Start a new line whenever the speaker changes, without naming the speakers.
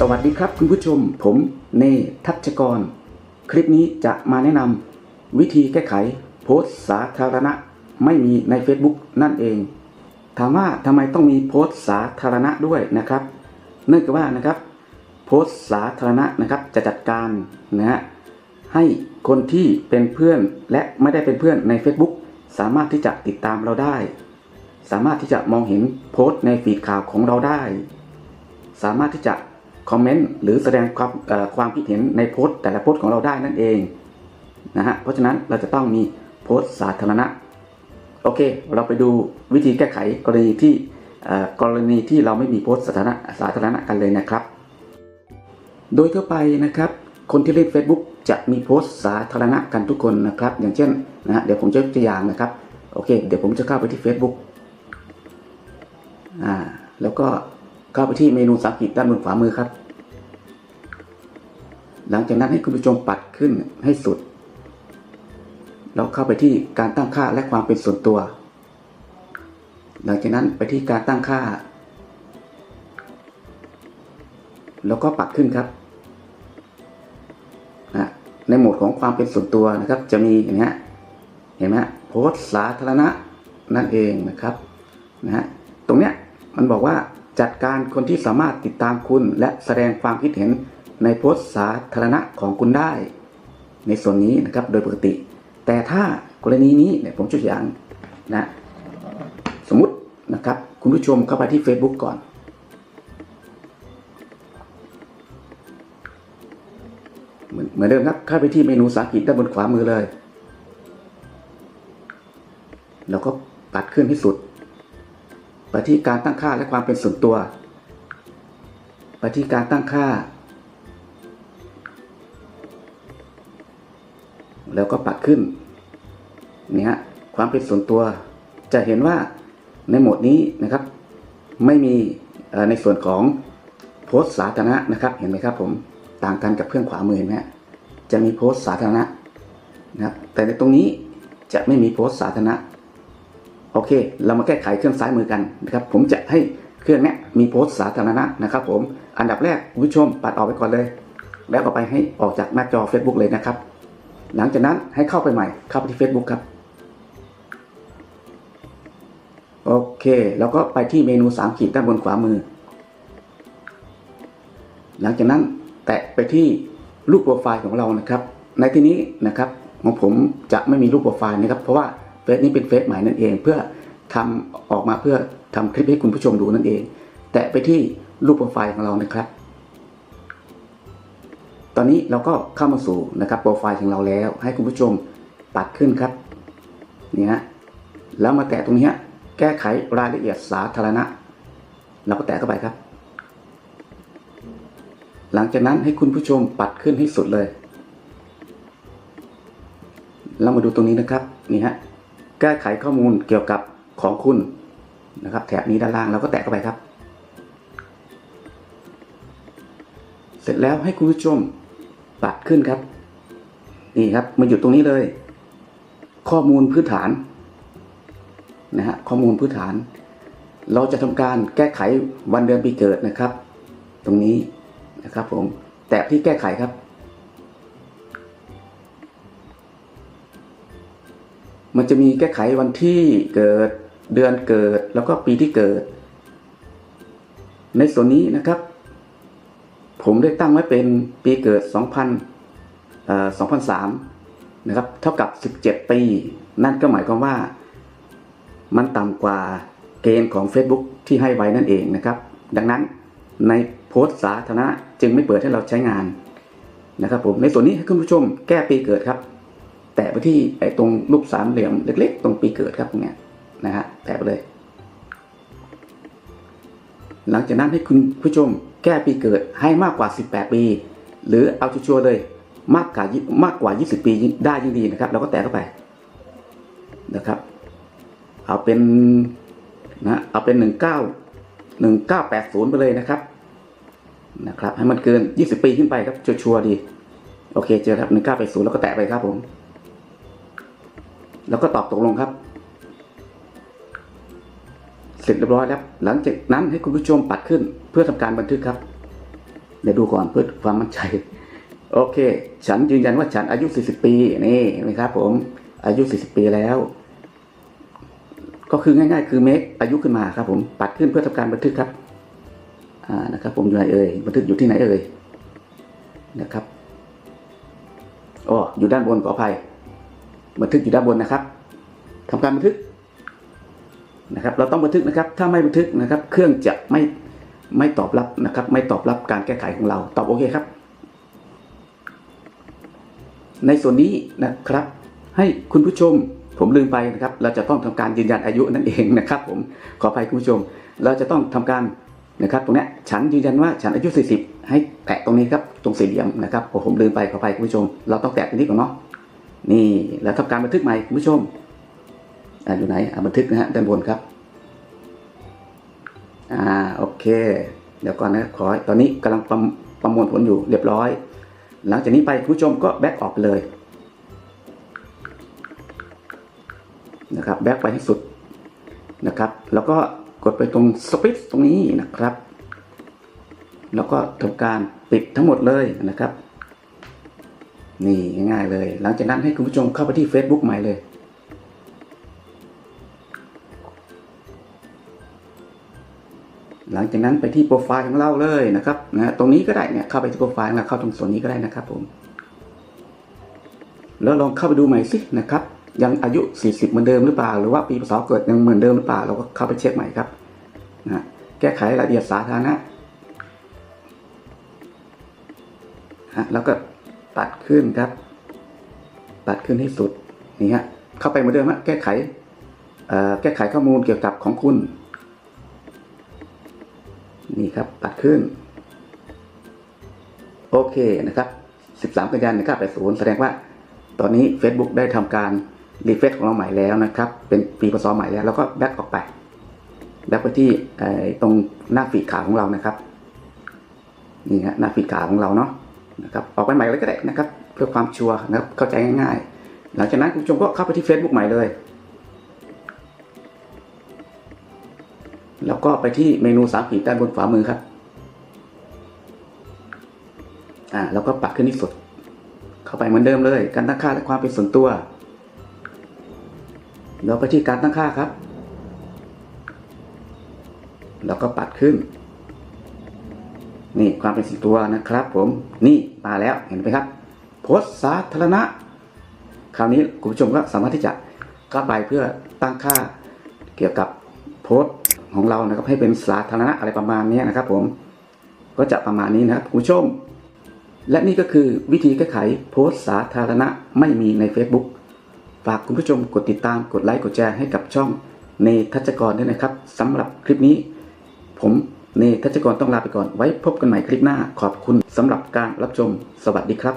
สวัสดีครับคุณผู้ชม ผมเนทัชกร คลิปนี้จะมาแนะนำวิธีแก้ไขโพสต์สาธารณะไม่มีใน Facebook นั่นเอง ถามว่าทำไมต้องมีโพสต์สาธารณะด้วยนะครับ เนื่องจากว่านะครับโพสต์สาธารณะนะครับจะจัดการนะฮะให้คนที่เป็นเพื่อนและไม่ได้เป็นเพื่อนใน Facebook สามารถที่จะติดตามเราได้ สามารถที่จะมองเห็นโพสต์ในฟีดข่าวของเราได้ สามารถที่จะ คอมเมนต์หรือแสดงความความคิดเห็นในโพสต์แต่ละโพสต์ของเราได้นั่นเองนะฮะเพราะฉะนั้นเราจะต้องมีโพสต์สาธารณะโอเค เราไปดูวิธีแก้ไขกรณีที่กรณีที่เราไม่มีโพสต์สาธารณะสาธารณะกันเลยนะครับ โดยทั่วไปนะครับ คนที่เล่น Facebook จะมีโพสต์สาธารณะกันทุกคนนะครับ อย่างเช่นนะฮะเดี๋ยวผมจะยกตัวอย่างนะครับโอเค เดี๋ยวผมจะเข้าไปที่ Facebook อ่าแล้วก็ เข้าไปที่เมนูภาษาอังกฤษด้านบนขวามือครับ หลังจากนั้นให้คุณผู้ชมปัดขึ้นให้สุด แล้วเข้าไปที่การตั้งค่าและความเป็นส่วนตัว หลังจากนั้นไปที่การตั้งค่า แล้วก็ปัดขึ้นครับในโหมดของความเป็นส่วนตัวนะครับ จะมีอย่างนี้เห็นไหมโพสต์สาธารณะนั่นเองนะครับนะฮะตรงเนี้ยมันบอกว่า จัดการคนที่สามารถติดตามคุณและแสดงความคิดเห็นในโพสต์สาธารณะของคุณได้ ในส่วนนี้นะครับโดยปกติ แต่ถ้ากรณีนี้เนี่ยผมจุดอย่างนะสมมุตินะครับคุณผู้ชมเข้าไปที่ Facebook ก่อน เหมือนเหมือนเดิมครับเข้าไปที่เมนูภาษาอังกฤษด้านบนขวามือเลย แล้วก็ปัดขึ้นให้สุด ที่การตั้งค่าและความเป็นส่วนตัว ไปที่การตั้งค่า แล้วก็ปัดขึ้นเนี่ยฮะความเป็นส่วนตัว จะเห็นว่าในโหมดนี้นะครับ ไม่มีในส่วนของโพสต์สาธารณะนะครับ เห็นไหมครับผมต่างกันกับเครื่องขวามือเห็นไหมฮะจะมีโพสต์สาธารณะนะครับแต่ในตรงนี้จะไม่มีโพสต์สาธารณะ โอเค เรามาแก้ไขเครื่องซ้ายมือกันนะครับ ผมจะให้เครื่องนี้มีโพสต์สาธารณะนะครับ ผม อันดับแรกคุณผู้ชมปัดออกไปก่อนเลย แล้วก็ไปให้ออกจากหน้าจอ Facebook เลยนะครับ หลังจากนั้นให้เข้าไปใหม่ เข้าไปที่ Facebook ครับ โอเค แล้วก็ไปที่เมนูสามขีดด้านบนขวามือ หลังจากนั้นแตะไปที่รูปโปรไฟล์ของเรานะครับ ในที่นี้นะครับของผมจะไม่มีรูปโปรไฟล์นะครับ เพราะว่า เฟซนี้เป็นเฟซใหม่นั่นเอง เพื่อทำออกมาเพื่อทำคลิปให้คุณผู้ชมดูนั่นเอง แตะไปที่รูปโปรไฟล์ของเรานะครับ ตอนนี้เราก็เข้ามาสู่นะครับโปรไฟล์ของเราแล้ว ให้คุณผู้ชมปัดขึ้นครับนี่ฮะแล้วมาแตะตรงนี้แก้ไขรายละเอียดสาธารณะ เราก็แตะเข้าไปครับ หลังจากนั้นให้คุณผู้ชมปัดขึ้นให้สุดเลยเรามาดูตรงนี้นะครับ นี่ฮะ แก้ไขข้อมูลเกี่ยวกับของคุณนะครับ แถบนี้ด้านล่างเราก็แตะเข้าไปครับ เสร็จแล้วให้คุณผู้ชมปัดขึ้นครับ นี่ครับมาอยู่ตรงนี้เลย ข้อมูลพื้นฐานนะฮะข้อมูลพื้นฐาน เราจะทำการแก้ไขวันเดือนปีเกิดนะครับ ตรงนี้นะครับผมแตะที่แก้ไขครับ มันจะมีแก้ไขวันที่เกิดเดือนเกิดแล้วก็ปีที่เกิด ในส่วนนี้นะครับ ผมได้ตั้งไว้เป็นปีเกิด 2000เอ่อ2003 นะครับ เท่ากับ 17 ปี นั่นก็หมายความว่า มันต่ำกว่าเกณฑ์ของ Facebook ที่ให้ไว้นั่นเองนะครับ ดังนั้นในโพสต์สาธารณะจึงไม่เปิดให้เราใช้งานนะครับผมในส่วนนี้ให้คุณผู้ชมแก้ปีเกิดครับ แตะไปที่ไอ้ตรงรูปสามเหลี่ยมเล็ก ๆ ตรงปีเกิดครับตรงเนี้ยนะฮะแตะไปเลย หลังจากนั้นให้คุณผู้ชมแก้ปีเกิดให้มากกว่า 18 ปี หรือเอาชัวร์เลยมากกว่ามากกว่า 20 ปีได้ยิ่งดีนะครับเราก็แตะเข้าไปนะครับเอาเป็นนะเอาเป็น 19 1980 ไปเลยนะครับนะครับให้มันเกิน 20 ปีขึ้นไปครับชัวร์ดี โอเคเจอครับ 1980 แล้วก็แตะไปครับผม แล้วก็ตอบตกลงครับ เสร็จเรียบร้อยแล้ว หลังจากนั้นให้คุณผู้ชมปัดขึ้น เพื่อทำการบันทึกครับเดี๋ยวดูก่อนเพื่อความมั่นใจ โอเค ฉันยืนยันว่าฉันอายุ 40 ปีนี่นไหมครับ ผมอายุ 40 ปีแล้ว ก็คือง่าย ๆ คือเมคอายุขึ้นมาครับ ผมปัดขึ้นเพื่อทำการบันทึกครับอ่านะครับ ผมอยู่ไหนเอ่ยบันทึกอยู่ที่ไหนเอ่ยนะครับอ๋ออยู่ด้านบนขออภัย บันทึกอยู่ด้านบนนะครับทำการบันทึกนะครับ เราต้องบันทึกนะครับ ถ้าไม่บันทึกนะครับ เครื่องจะไม่ไม่ตอบรับนะครับ ไม่ตอบรับการแก้ไขของเรา ตอบโอเคครับ ในส่วนนี้นะครับ ให้คุณผู้ชมผมลืมไปนะครับ เราจะต้องทำการยืนยันอายุนั่นเองนะครับ ผมขออภัยคุณผู้ชม เราจะต้องทำการนะครับ ตรงนี้ฉันยืนยันว่าฉันอายุ 40 ให้แตะตรงนี้ครับตรงสี่เหลี่ยมนะครับโอ้ผมลืมไปขออภัยคุณผู้ชม เราต้องแตะตรงนี้ก่อนเนาะ นี่แล้วทำการบันทึกใหม่คุณผู้ชมออยู่ไหนบันทึกนะฮะด้านบนครับ อ่าโอเค เดี๋ยวก่อนนะขอตอนนี้กำลังประประมวลผลอยู่เรียบร้อย หลังจากนี้ไปคุณผู้ชมก็แบ็กออกไปเลยนะครับแบ็กไปให้สุดนะครับ แล้วก็กดไปตรงสปิตตรงนี้นะครับ แล้วก็ทำการปิดทั้งหมดเลยนะครับ นี่ง่ายๆเลย หลังจากนั้นให้คุณผู้ชมเข้าไปที่ Facebook ใหม่เลย หลังจากนั้นไปที่โปรไฟล์ของเราเลยนะครับนะตรงนี้ก็ได้เนี่ยเข้าไปที่โปรไฟล์ของเราเข้าตรงส่วนนี้ก็ได้นะครับผมแล้วลองเข้าไปดูใหม่สินะครับ ยังอายุ 40 เหมือนเดิมหรือเปล่า หรือว่าปีพศเกิดยังเหมือนเดิมหรือเปล่าเราก็เข้าไปเช็คใหม่ครับนะแก้ไขรายละเอียดสาธารณะฮะแล้วก็ ตัดขึ้นครับ ตัดขึ้นให้สุดนี่ฮะเข้าไปเหมือนเดิมฮะแก้ไขเอ่อแก้ไขข้อมูลเกี่ยวกับของคุณ นี่ครับตัดขึ้น โอเคนะครับ13กันยายน1980แสดงว่า ตอนนี้ Facebook ได้ทำการรีเฟซของเราใหม่แล้วนะครับ เป็นปีพศใหม่แล้ว แล้วก็แบ็กออกไปแบ็กไปที่ไอ้ตรงหน้าฟีขาของเรานะครับ นี่ฮะหน้าฟีขาของเราเนาะ นะครับออกไปใหม่เลยก็ได้นะครับเพื่อความชัวร์นะครับเข้าใจง่ายๆ หลังจากนั้นคุณผู้ชมก็เข้าไปที่ Facebook ใหม่เลย แล้วก็ไปที่เมนูสามขีดด้านบนขวามือครับอ่าแล้วก็ปัดขึ้นที่สุด เข้าไปเหมือนเดิมเลย การตั้งค่าและความเป็นส่วนตัวแล้วไปที่การตั้งค่าครับ แล้วก็ปัดขึ้น นี่ความเป็นส่วนตัวนะครับ ผมนี่มาแล้วเห็นไหมครับ โพสสาธารณะ คราวนี้คุณผู้ชมก็สามารถที่จะเข้าไปเพื่อตั้งค่าเกี่ยวกับโพสของเรานะครับให้เป็นสาธารณะอะไรประมาณนี้นะครับ ผมก็จะประมาณนี้นะครับคุณผู้ชม และนี่ก็คือวิธีแก้ไขโพสสาธารณะไม่มีใน Facebook ฝากคุณผู้ชมกดติดตามกดไลค์กดแชร์ให้กับช่องเนทัชกรด้วยนะครับสำหรับคลิปนี้ ผม เนทัชกรต้องลาไปก่อนไว้พบกันใหม่คลิปหน้าขอบคุณสำหรับการรับชม สวัสดีครับ